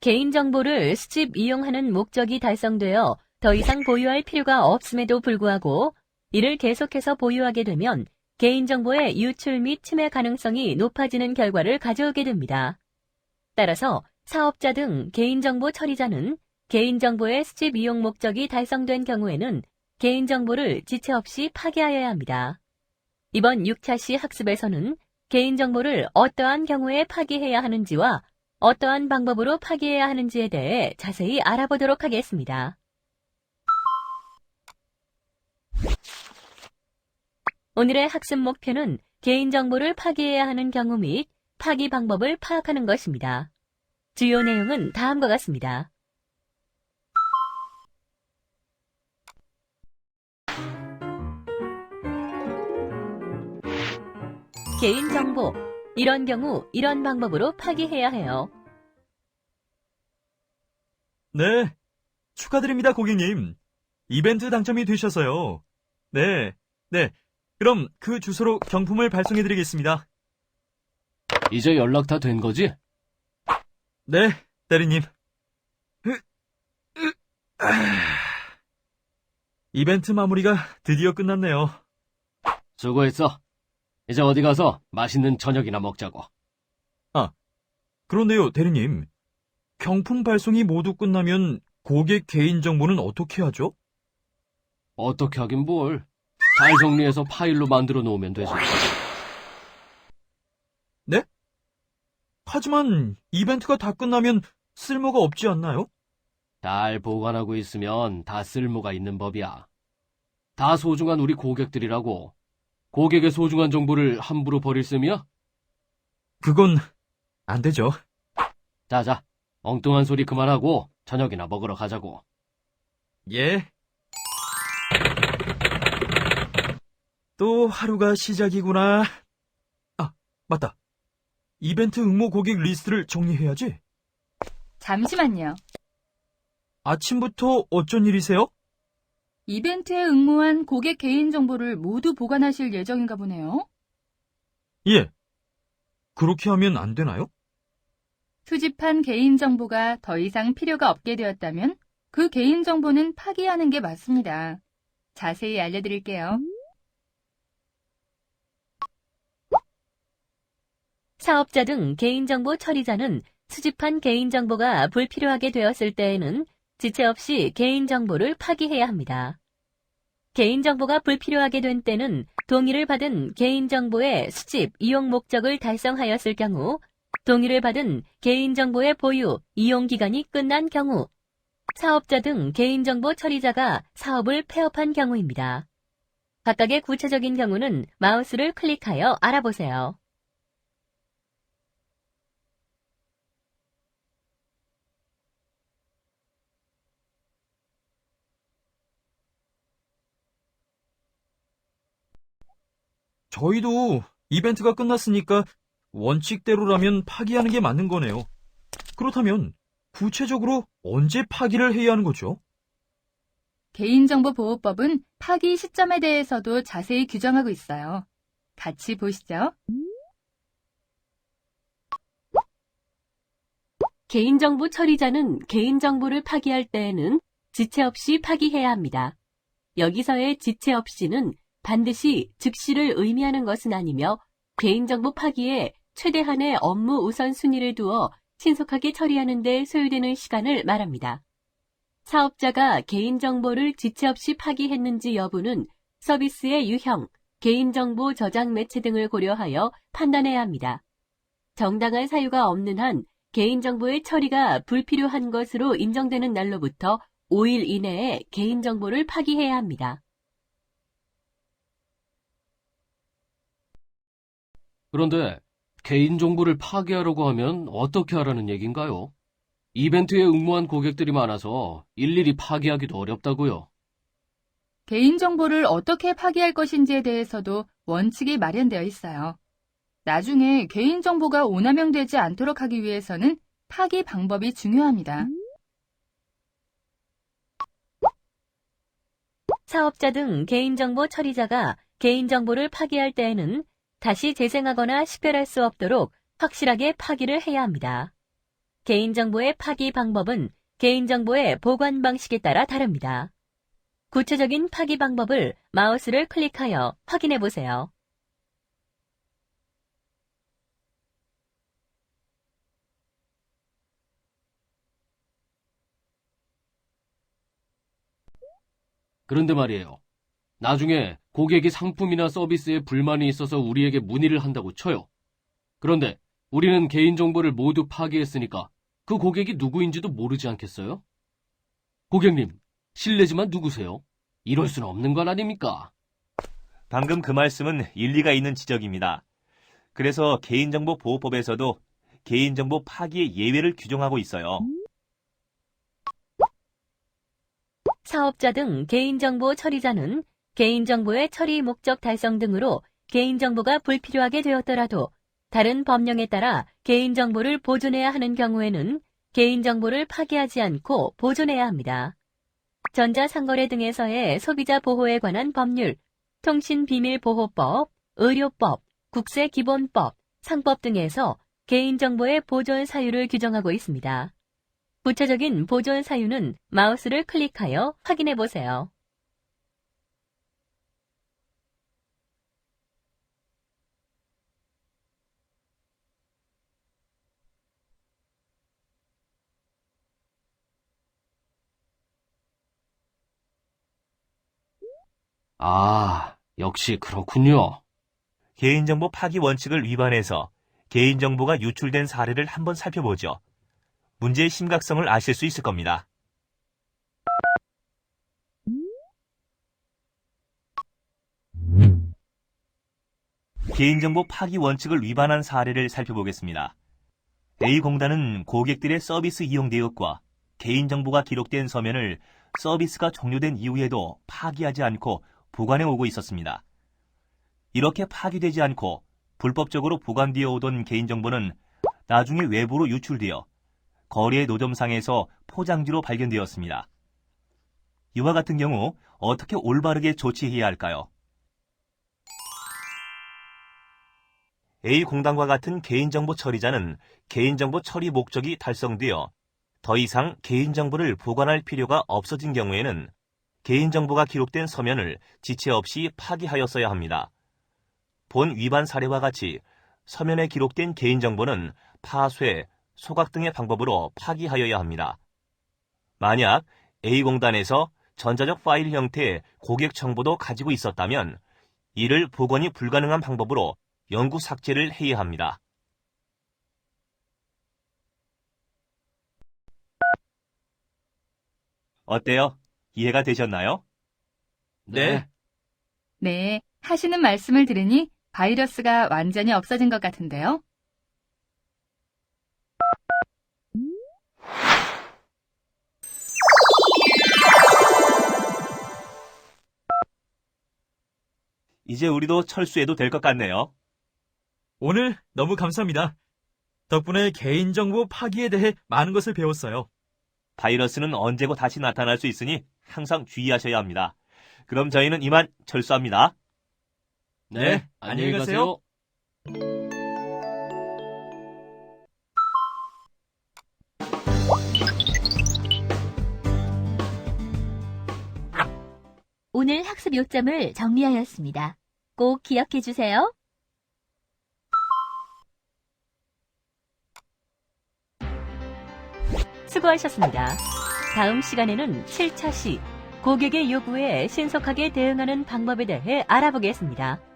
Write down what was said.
개인정보를 수집 이용하는 목적이 달성되어 더 이상 보유할 필요가 없음에도 불구하고 이를 계속해서 보유하게 되면 개인정보의 유출 및 침해 가능성이 높아지는 결과를 가져오게 됩니다. 따라서 사업자 등 개인정보 처리자는 개인정보의 수집 이용 목적이 달성된 경우에는 개인정보를 지체 없이 파기하여야 합니다. 이번 6차 시 학습에서는 개인정보를 어떠한 경우에 파기해야 하는지와 어떠한 방법으로 파기해야 하는지에 대해 자세히 알아보도록 하겠습니다. 오늘의 학습 목표는 개인정보를 파기해야 하는 경우 및 파기 방법을 파악하는 것입니다. 주요 내용은 다음과 같습니다. 개인정보. 이런 경우 이런 방법으로 파기해야 해요. 네. 축하드립니다, 고객님. 이벤트 당첨이 되셔서요. 네. 네. 그럼 그 주소로 경품을 발송해드리겠습니다. 이제 연락 다 된 거지? 네, 대리님. 으, 으, 아. 이벤트 마무리가 드디어 끝났네요. 수고했어. 이제 어디 가서 맛있는 저녁이나 먹자고. 그런데요, 대리님. 경품 발송이 모두 끝나면 고객 개인정보는 어떻게 하죠? 어떻게 하긴 뭘. 잘 정리해서 파일로 만들어 놓으면 되지. 하지만 이벤트가 다 끝나면 쓸모가 없지 않나요? 잘 보관하고 있으면 다 쓸모가 있는 법이야. 다 소중한 우리 고객들이라고. 고객의 소중한 정보를 함부로 버릴 셈이야? 그건 안 되죠. 자자, 엉뚱한 소리 그만하고 저녁이나 먹으러 가자고. 예. 또 하루가 시작이구나. 아, 맞다. 이벤트 응모 고객 리스트를 정리해야지. 잠시만요. 아침부터 어쩐 일이세요? 이벤트에 응모한 고객 개인정보를 모두 보관하실 예정인가 보네요. 예. 그렇게 하면 안 되나요? 수집한 개인정보가 더 이상 필요가 없게 되었다면 그 개인정보는 파기하는 게 맞습니다. 자세히 알려드릴게요. 사업자 등 개인정보 처리자는 수집한 개인정보가 불필요하게 되었을 때에는 지체 없이 개인정보를 파기해야 합니다. 개인정보가 불필요하게 된 때는 동의를 받은 개인정보의 수집, 이용 목적을 달성하였을 경우, 동의를 받은 개인정보의 보유, 이용 기간이 끝난 경우, 사업자 등 개인정보 처리자가 사업을 폐업한 경우입니다. 각각의 구체적인 경우는 마우스를 클릭하여 알아보세요. 저희도 이벤트가 끝났으니까 원칙대로라면 파기하는 게 맞는 거네요. 그렇다면 구체적으로 언제 파기를 해야 하는 거죠? 개인정보보호법은 파기 시점에 대해서도 자세히 규정하고 있어요. 같이 보시죠. 개인정보 처리자는 개인정보를 파기할 때에는 지체 없이 파기해야 합니다. 여기서의 지체 없이는 반드시 즉시를 의미하는 것은 아니며 개인정보 파기에 최대한의 업무 우선순위를 두어 신속하게 처리하는 데 소요되는 시간을 말합니다. 사업자가 개인정보를 지체 없이 파기했는지 여부는 서비스의 유형, 개인정보 저장 매체 등을 고려하여 판단해야 합니다. 정당한 사유가 없는 한 개인정보의 처리가 불필요한 것으로 인정되는 날로부터 5일 이내에 개인정보를 파기해야 합니다. 그런데 개인정보를 파괴하려고 하면 어떻게 하라는 얘긴가요? 이벤트에 응모한 고객들이 많아서 일일이 파괴하기도 어렵다고요. 개인정보를 어떻게 파기할 것인지에 대해서도 원칙이 마련되어 있어요. 나중에 개인정보가 오남용되지 않도록 하기 위해서는 파기 방법이 중요합니다. 사업자 등 개인정보 처리자가 개인정보를 파기할 때에는 다시 재생하거나 식별할 수 없도록 확실하게 파기를 해야 합니다. 개인정보의 파기 방법은 개인정보의 보관 방식에 따라 다릅니다. 구체적인 파기 방법을 마우스를 클릭하여 확인해 보세요. 그런데 말이에요. 나중에 고객이 상품이나 서비스에 불만이 있어서 우리에게 문의를 한다고 쳐요. 그런데 우리는 개인정보를 모두 파기했으니까 그 고객이 누구인지도 모르지 않겠어요? 고객님, 실례지만 누구세요? 이럴 수는 없는 건 아닙니까? 방금 그 말씀은 일리가 있는 지적입니다. 그래서 개인정보 보호법에서도 개인정보 파기의 예외를 규정하고 있어요. 사업자 등 개인정보 처리자는 개인정보의 처리 목적 달성 등으로 개인정보가 불필요하게 되었더라도 다른 법령에 따라 개인정보를 보존해야 하는 경우에는 개인정보를 파기하지 않고 보존해야 합니다. 전자상거래 등에서의 소비자 보호에 관한 법률, 통신비밀보호법, 의료법, 국세기본법, 상법 등에서 개인정보의 보존 사유를 규정하고 있습니다. 구체적인 보존 사유는 마우스를 클릭하여 확인해 보세요. 아, 역시 그렇군요. 개인정보 파기 원칙을 위반해서 개인정보가 유출된 사례를 한번 살펴보죠. 문제의 심각성을 아실 수 있을 겁니다. 개인정보 파기 원칙을 위반한 사례를 살펴보겠습니다. A공단은 고객들의 서비스 이용 내역과 개인정보가 기록된 서면을 서비스가 종료된 이후에도 파기하지 않고 보관해 오고 있었습니다. 이렇게 파기되지 않고 불법적으로 보관되어 오던 개인정보는 나중에 외부로 유출되어 거래 노점상에서 포장지로 발견되었습니다. 이와 같은 경우 어떻게 올바르게 조치해야 할까요? A 공단과 같은 개인정보 처리자는 개인정보 처리 목적이 달성되어 더 이상 개인정보를 보관할 필요가 없어진 경우에는 개인정보가 기록된 서면을 지체 없이 파기하였어야 합니다. 본 위반 사례와 같이 서면에 기록된 개인정보는 파쇄, 소각 등의 방법으로 파기하여야 합니다. 만약 A공단에서 전자적 파일 형태의 고객 정보도 가지고 있었다면 이를 복원이 불가능한 방법으로 영구 삭제를 해야 합니다. 어때요? 이해가 되셨나요? 네. 네, 하시는 말씀을 들으니 바이러스가 완전히 없어진 것 같은데요. 이제 우리도 철수해도 될 것 같네요. 오늘 너무 감사합니다. 덕분에 개인정보 파기에 대해 많은 것을 배웠어요. 바이러스는 언제고 다시 나타날 수 있으니 항상 주의하셔야 합니다. 그럼 저희는 이만 철수합니다. 네, 안녕히 가세요. 오늘 학습 요점을 정리하였습니다. 꼭 기억해 주세요. 수고하셨습니다. 다음 시간에는 7차 시 고객의 요구에 신속하게 대응하는 방법에 대해 알아보겠습니다.